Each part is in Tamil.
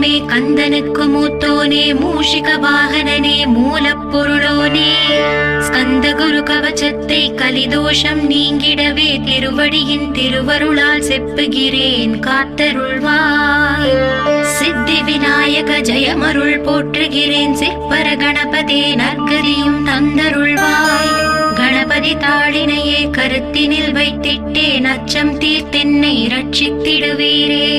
தெய்வமே கந்தனுக்கு மூத்தோனே மூஷிக வாகனனே மூலப்பொருளோனே. ஸ்கந்த குரு கவச்சத்தை கலிதோஷம் நீங்கிடவே திருவடியின் திருவருளால் செப்புகிறேன் காத்தருள்வாய். சித்தி விநாயக ஜெயமருள் போற்றுகிறேன் சிற்பர கணபதே நற்கதியும் தந்தருள்வாய். கணபதி தாளினையே கருத்தினில் வைத்திட்டேன் அச்சம் தீர்த்தென்னை ரட்சித்திடுவீரே.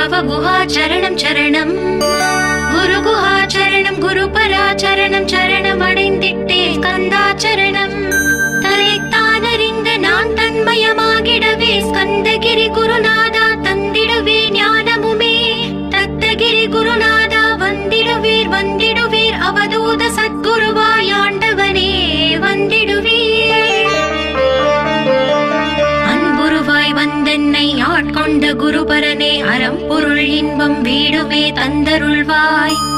சரவண பவ சரணம் குரு குஹாச்சரணம் குரு பராச்சரணம் சரணம் அடைந்திட்டே ஸ்கந்தாச்சரணம் தலைத்தானறிந்து நான் தன்மயமாகிடவே ஸ்கந்தகிரி குருநாதா தந்திடுவே ஞானமுமே தத்தகிரி குருநாதா வந்திடுவீர் வந்திடுவீர் அவதூத சத்குருவாயாண்டவனே வந்திடுவீர் அன்புருவாய் ஆட்கொண்ட குருபரனே அறம்பொருள் இன்பம் வீடுமே தந்தருள்வாய்.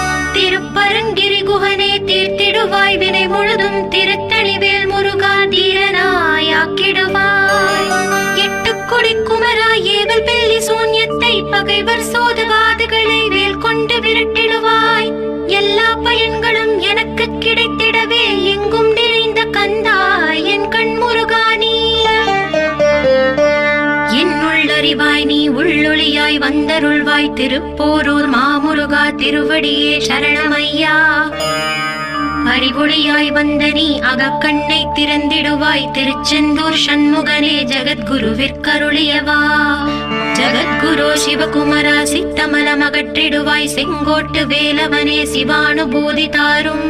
திருப்பரங்கிரி குகனே தீர்த்திடுவாய் வினை முழுதும் திருத்தளிவேல் முருகா தீரனாயாக்கிடுவாய். எட்டு கொடி குமரா ஏவல் பெல்லி சூன்யத்தை பகைவர் சோதவாதுகளை வேல் கொண்டு விரட்டி உள்ளொளியாய் வந்தருள்வாய் திருப்போரூர் மாமுருகா திருவடியே சரணமையா. அறிவொளியாய் வந்த நீ அகக்கண்ணை திறந்திடுவாய் திருச்செந்தூர் சண்முகனே ஜகத்குருவிற்கருளியவா. ஜகத்குரு சிவகுமரா சித்தமலம் அகற்றிடுவாய் செங்கோட்டு வேலவனே சிவானுபூதி தாரும்.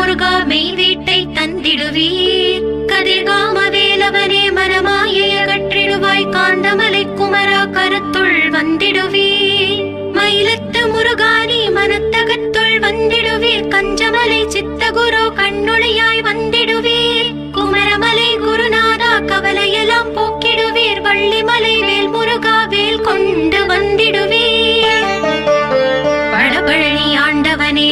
முருகா மெய் வீட்டை தந்திடுவீர். கதிர்காம வேலவனே மனமாயை அகற்றிடுவாய். காந்தமலை குமரா கருத்துள் வந்திடுவீர். மயிலத்து முருகானி மனத்தகத்துள் வந்திடுவீர். கஞ்சமலை சித்தகுரு கண்ணுளையாய் வந்திடுவீர். குமரமலை குருநாதா கவலையெல்லாம் போக்கிடுவீர். வள்ளிமலை வேல் முருகா வேல் கொண்டு வந்திடுவீர்.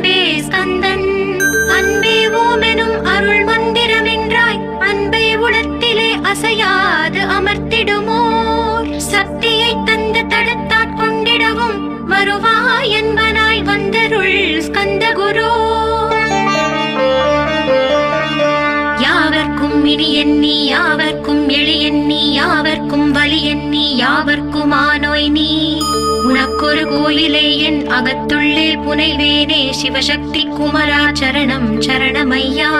அன்பே ஸ்கந்தன். அன்பே ஓமெனும் அருள் உளத்திலே அசையாது அமர்த்திடுமோர். சக்தியை தந்து தடுத்தாற் கொண்டிடவும் வருவாய் என்பனாய் வந்தருள் ஸ்கந்த குரு. யாவர்க்கும் இனி எண்ணி யாவர்க்கும் எளி யாவர்க்கும் வலி எண்ணி யாவர்க்கும் ஆனோய் நீ. ஒரு கோயிலே என் அகத்துள்ளே புனைவேனே சிவசக்தி குமரா சரணம் சரணமையா.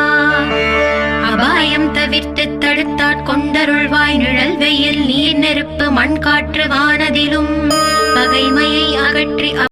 அபாயம் தவிர்த்து தடுத்தாற் கொண்டருள்வாய் நிழல் வெயில் நீர் நெருப்பு மண் காற்று வானதிலும் பகைமையை அகற்றி